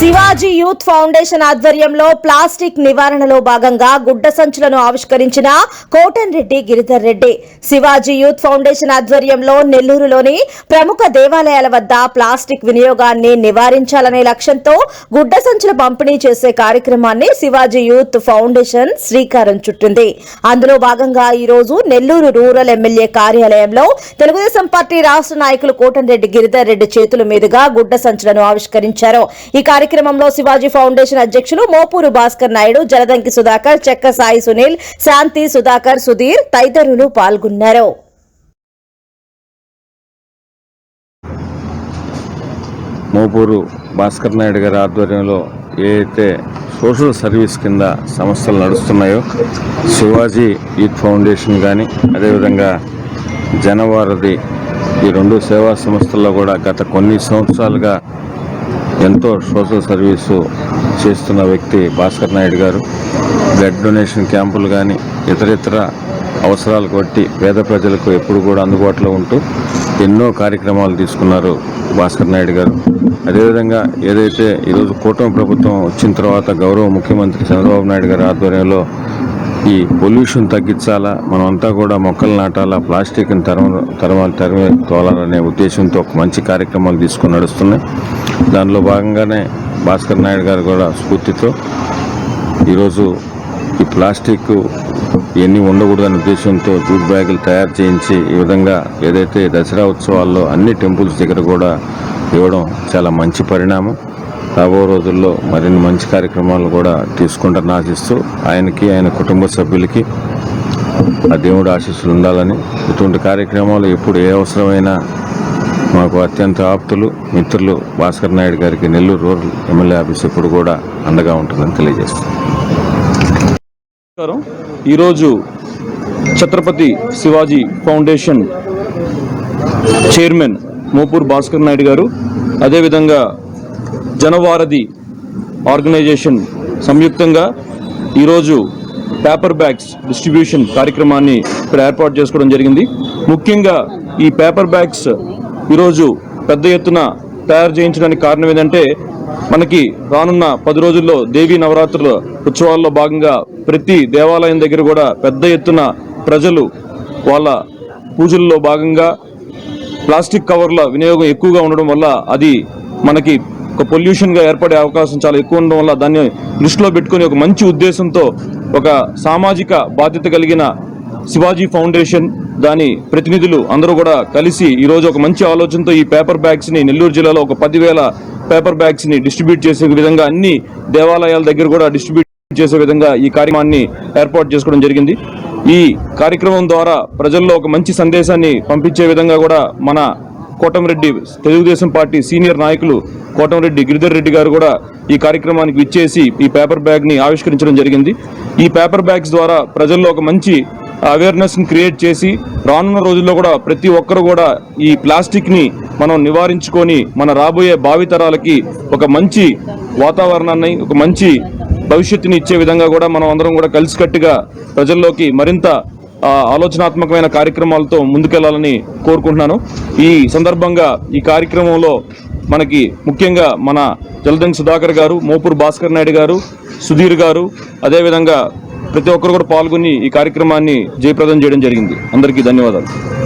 Shivaji youth foundation ఆధ్వర్యంలో plastic నివారణలో భాగంగా గుడ్డ సంచులను ఆవిష్కరించిన cotton Reddy Giridhar Reddy. Shivaji youth foundation ఆధ్వర్యంలో నెల్లూరులోని ప్రముఖ దేవాలయాల వద్ద ప్లాస్టిక్ వినియోగాన్ని నివారించాలనే లక్ష్యంతో గుడ్డ సంచుల పంపిణీ చేసే కార్యక్రమాన్ని శివాజీ యూత్ ఫౌండేషన్ శ్రీకారం చుట్టింది. అందులో భాగంగా ఈ రోజు నెల్లూరు రూరల్ ఎమ్మెల్యే కార్యాలయంలో తెలుగుదేశం పార్టీ రాష్ట్ర నాయకులు కోటంరెడ్డి గిరిధర్ రెడ్డి చేతుల మీదుగా గుడ్డ సంచులను ఆవిష్కరించారు. ఈ కార్యక్రమంలో శివాజీ ఫౌండేషన్ అధ్యక్షులు మోపూరు భాస్కర్ నాయుడు జలదంకి సుధాకర్ చెక్క సాయి సునీల్ శాంతి సుధాకర్ సుధీర్ తదితరులు పాల్గొన్నారు. మోపూరు భాస్కర్ నాయుడు గారి ఆధ్వర్యంలో ఏ అయితే సోషల్ సర్వీస్ కింద సంస్థలు నడుస్తున్నాయో శివాజీ యూత్ ఫౌండేషన్ కానీ అదేవిధంగా జనవారధి ఈ రెండు సేవా సంస్థల్లో కూడా గత కొన్ని సంవత్సరాలుగా ఎంతో సోషల్ సర్వీసు చేస్తున్న వ్యక్తి భాస్కర్ నాయుడు గారు. బ్లడ్ డొనేషన్ క్యాంపులు కానీ ఇతరితర అవసరాలకు బట్టి పేద ప్రజలకు ఎప్పుడు కూడా అందుబాటులో ఉంటూ ఎన్నో కార్యక్రమాలు తీసుకున్నారు భాస్కర్ నాయుడు గారు. అదేవిధంగా ఏదైతే ఈరోజు కూటమి ప్రభుత్వం వచ్చిన తర్వాత గౌరవ ముఖ్యమంత్రి చంద్రబాబు నాయుడు గారి ఆధ్వర్యంలో ఈ పొల్యూషన్ తగ్గించాలా? మనమంతా కూడా మొక్కలు నాటాలా? ప్లాస్టిక్ని తరమ తరమాలి తరిమి తోలాలనే ఉద్దేశంతో ఒక మంచి కార్యక్రమాలు తీసుకొని నడుస్తున్నాయి. దానిలో భాగంగానే భాస్కర్ నాయుడు గారు కూడా స్ఫూర్తితో ఈరోజు ఈ ప్లాస్టిక్ ఇవన్నీ ఉండకూడదనే ఉద్దేశంతో జూట్ బ్యాగులు తయారు చేయించి ఈ విధంగా ఏదైతే దసరా ఉత్సవాల్లో అన్ని టెంపుల్స్ దగ్గర కూడా ఇవ్వడం చాలా మంచి పరిణామం. రాబో రోజుల్లో మరిన్ని మంచి కార్యక్రమాలు కూడా తీసుకుంటారని ఆశిస్తూ ఆయనకి ఆయన కుటుంబ సభ్యులకి ఆ దేవుడు ఆశీస్సులు ఉండాలని ఇటువంటి కార్యక్రమాలు ఎప్పుడు ఏ అవసరమైనా మాకు అత్యంత ఆప్తులు మిత్రులు భాస్కర్ నాయుడు గారికి నెల్లూరు రూరల్ ఎమ్మెల్యే ఆఫీస్ ఎప్పుడు కూడా అండగా ఉంటుందని తెలియజేస్తాం నమస్కారం. ఈరోజు ఛత్రపతి శివాజీ ఫౌండేషన్ చైర్మన్ మోపూర్ భాస్కర్ నాయుడు గారు అదేవిధంగా జనవారధి ఆర్గనైజేషన్ సంయుక్తంగా ఈరోజు పేపర్ బ్యాగ్స్ డిస్ట్రిబ్యూషన్ కార్యక్రమాన్ని ఇక్కడ ఏర్పాటు చేసుకోవడం జరిగింది. ముఖ్యంగా ఈ పేపర్ బ్యాగ్స్ ఈరోజు పెద్ద ఎత్తున తయారు చేయించడానికి కారణం ఏంటంటే మనకి రానున్న పది రోజుల్లో దేవీ నవరాత్రుల ఉత్సవాల్లో భాగంగా ప్రతి దేవాలయం దగ్గర కూడా పెద్ద ఎత్తున ప్రజలు వాళ్ళ పూజల్లో భాగంగా ప్లాస్టిక్ కవర్ల వినియోగం ఎక్కువగా ఉండడం వల్ల అది మనకి ఒక పొల్యూషన్గా ఏర్పడే అవకాశం చాలా ఎక్కువ ఉండడం వల్ల దాన్ని దృష్టిలో పెట్టుకుని ఒక మంచి ఉద్దేశంతో ఒక సామాజిక బాధ్యత కలిగిన శివాజీ ఫౌండేషన్ దాని ప్రతినిధులు అందరూ కూడా కలిసి ఈరోజు ఒక మంచి ఆలోచనతో ఈ పేపర్ బ్యాగ్స్ని నెల్లూరు జిల్లాలో ఒక పదివేల పేపర్ బ్యాగ్స్ని డిస్ట్రిబ్యూట్ చేసే విధంగా అన్ని దేవాలయాల దగ్గర కూడా డిస్ట్రిబ్యూట్ చేసే విధంగా ఈ కార్యక్రమాన్ని ఏర్పాటు చేసుకోవడం జరిగింది. ఈ కార్యక్రమం ద్వారా ప్రజల్లో ఒక మంచి సందేశాన్ని పంపించే విధంగా కూడా మన కోటమిరెడ్డి తెలుగుదేశం పార్టీ సీనియర్ నాయకులు కోటంరెడ్డి గిరిధర్ రెడ్డి గారు కూడా ఈ కార్యక్రమానికి విచ్చేసి ఈ పేపర్ బ్యాగ్ని ఆవిష్కరించడం జరిగింది. ఈ పేపర్ బ్యాగ్స్ ద్వారా ప్రజల్లో ఒక మంచి అవేర్నెస్ని క్రియేట్ చేసి రానున్న రోజుల్లో కూడా ప్రతి ఒక్కరు కూడా ఈ ప్లాస్టిక్ని మనం నివారించుకొని మన రాబోయే భావితరాలకి ఒక మంచి వాతావరణాన్ని ఒక మంచి భవిష్యత్తుని ఇచ్చే విధంగా కూడా మనం అందరం కూడా కలిసికట్టుగా ప్రజల్లోకి మరింత ఆలోచనాత్మకమైన కార్యక్రమాలతో ముందుకెళ్ళాలని కోరుకుంటున్నాను. ఈ సందర్భంగా ఈ కార్యక్రమంలో మనకి ముఖ్యంగా మన జలదంగ్ సుధాకర్ గారు మోపూర్ భాస్కర్ నాయుడు గారు సుధీర్ గారు అదేవిధంగా ప్రతి ఒక్కరు కూడా పాల్గొని ఈ కార్యక్రమాన్ని జయప్రదం చేయడం జరిగింది. అందరికీ ధన్యవాదాలు.